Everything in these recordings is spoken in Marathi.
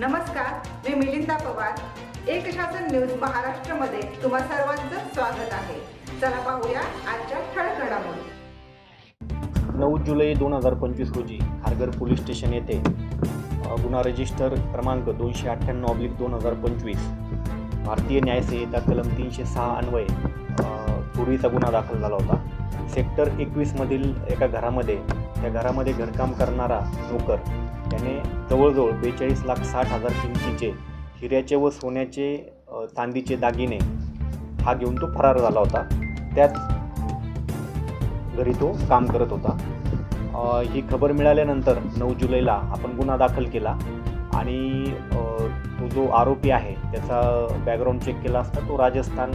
नमस्कार मी मिलिंदा पवार. एक शासन न्यूज महाराष्ट्रमध्ये तुम्हा सर्वांचं स्वागत आहे. चला पाहूया आजच्या ठळक घडामोडी. नऊ जुलै दोन हजार पंचवीस रोजी खारघर पोलीस स्टेशन येथे गुन्हा रजिस्टर क्रमांक दोनशे अठ्ठ्याण्णव ऑब्लिक दोन हजार पंचवीस भारतीय न्यायसंहिता कलम तीनशे सहा अन्वये पूर्वीचा गुन्हा दाखल झाला होता. सेक्टर एकवीसमधील एका घरामध्ये त्या घरामध्ये घरकाम करणारा नोकर त्याने जवळजवळ बेचाळीस लाख साठ हजार किमतीचे हिऱ्याचे व सोन्याचे चांदीचे दागिने हा घेऊन तो फरार झाला होता. त्याच घरी तो काम करत होता. ही खबर मिळाल्यानंतर नऊ जुलैला आपण गुन्हा दाखल केला आणि तो जो आरोपी आहे त्याचा बॅकग्राऊंड चेक केला असता तो राजस्थान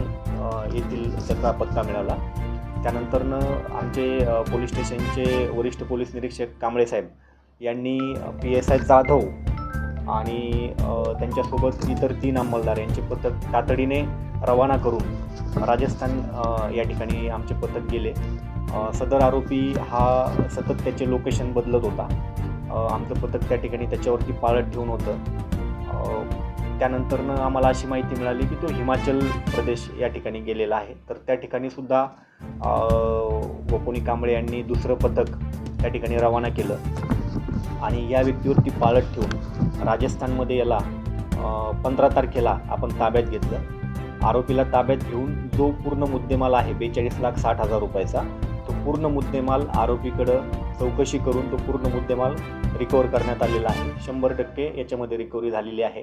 येथील त्याचा पत्ता मिळाला. त्यानंतरनं आमचे पोलीस स्टेशनचे वरिष्ठ पोलीस निरीक्षक कांबळे साहेब यांनी पी एस आय जाधव आणि त्यांच्यासोबत इतर तीन अंमलदार यांचे पथक तातडीने रवाना करून राजस्थान या ठिकाणी आमचे पथक गेले. सदर आरोपी हा सतत त्याचे लोकेशन बदलत होता. आमचं पथक त्या ठिकाणी त्याच्यावरती पाळत ठेवून होतं. त्यानंतरनं आम्हाला अशी माहिती मिळाली की तो हिमाचल प्रदेश या ठिकाणी गेलेला आहे. तर त्या ठिकाणी सुद्धा गोपोनी कांबळे यांनी दुसरं पथक त्या ठिकाणी रवाना केलं. आणि या व्यक्तीवरती पाळत ठेवून राजस्थानमध्ये याला पंधरा तारखेला आपण ताब्यात घेतलं. आरोपीला ताब्यात घेऊन जो पूर्ण मुद्देमाल आहे बेचाळीस लाख साठ हजार रुपयाचा तो पूर्ण मुद्देमाल आरोपीकडं चौकशी करून तो पूर्ण मुद्देमाल रिकवर करण्यात आलेला आहे. शंभर टक्के याच्यामध्ये रिकव्हरी झालेली आहे.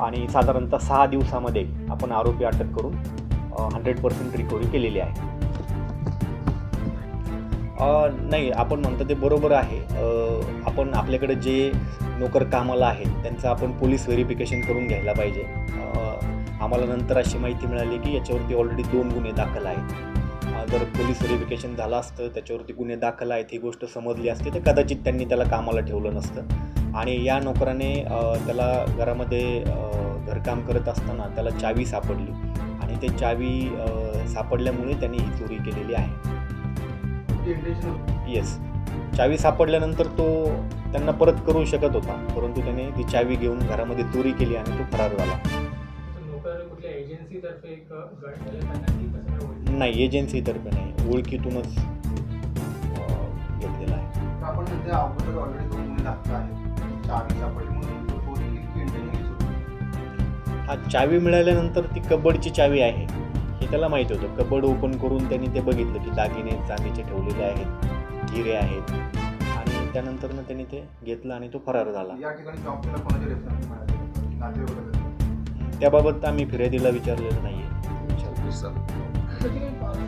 आणि साधारणतः सहा दिवसामध्ये आपण आरोपी अटक करून हंड्रेड पर्सेंट रिकव्हरी केलेली आहे. नाही आपण म्हणतो ते बरोबर आहे. आपण आपल्याकडे जे नोकर कामाला आहेत त्यांचं आपण पोलीस व्हेरिफिकेशन करून घ्यायला पाहिजे. आम्हाला नंतर अशी माहिती मिळाली की याच्यावरती ऑलरेडी दोन गुन्हे दाखल आहेत. जर पोलीस व्हेरिफिकेशन झालं असतं त्याच्यावरती गुन्हे दाखल आहेत ही गोष्ट समजली असते तर कदाचित त्यांनी त्याला कामाला ठेवलं नसतं. आणि या नोकराने त्याला घरामध्ये घरकाम करत असताना त्याला चावी सापडली. आणि ते चावी सापडल्यामुळे त्यांनी ही चोरी केलेली आहे. येस चावी सापडल्यानंतर तो त्यांना परत करू शकत होता परंतु त्याने ती चावी घेऊन घरामध्ये चोरी केली आणि तो फरार झाला. नाही एजन्सीतर्फे नाही. ओळखीतूनच घेतलेला आहे. चावी सापडली म्हणून तो चोरी केली की इंटेन्शनली चोरी हा चावी मिळाल्यानंतर ती कबडची चावी आहे. हे त्याला माहिती होतं. कबड ओपन करून त्यांनी ते बघितलं की दागिने चांदीचे ठेवलेले आहेत हिरे आहेत. आणि त्यानंतरनं त्यांनी ते घेतलं आणि तो फरार झाला. या ठिकाणी जॉब केला कोणाचे रेफरन्स मिळाले? नातेवाईक वगैरे त्याबाबत आम्ही फिर्यादीला विचारलेलं नाही आहे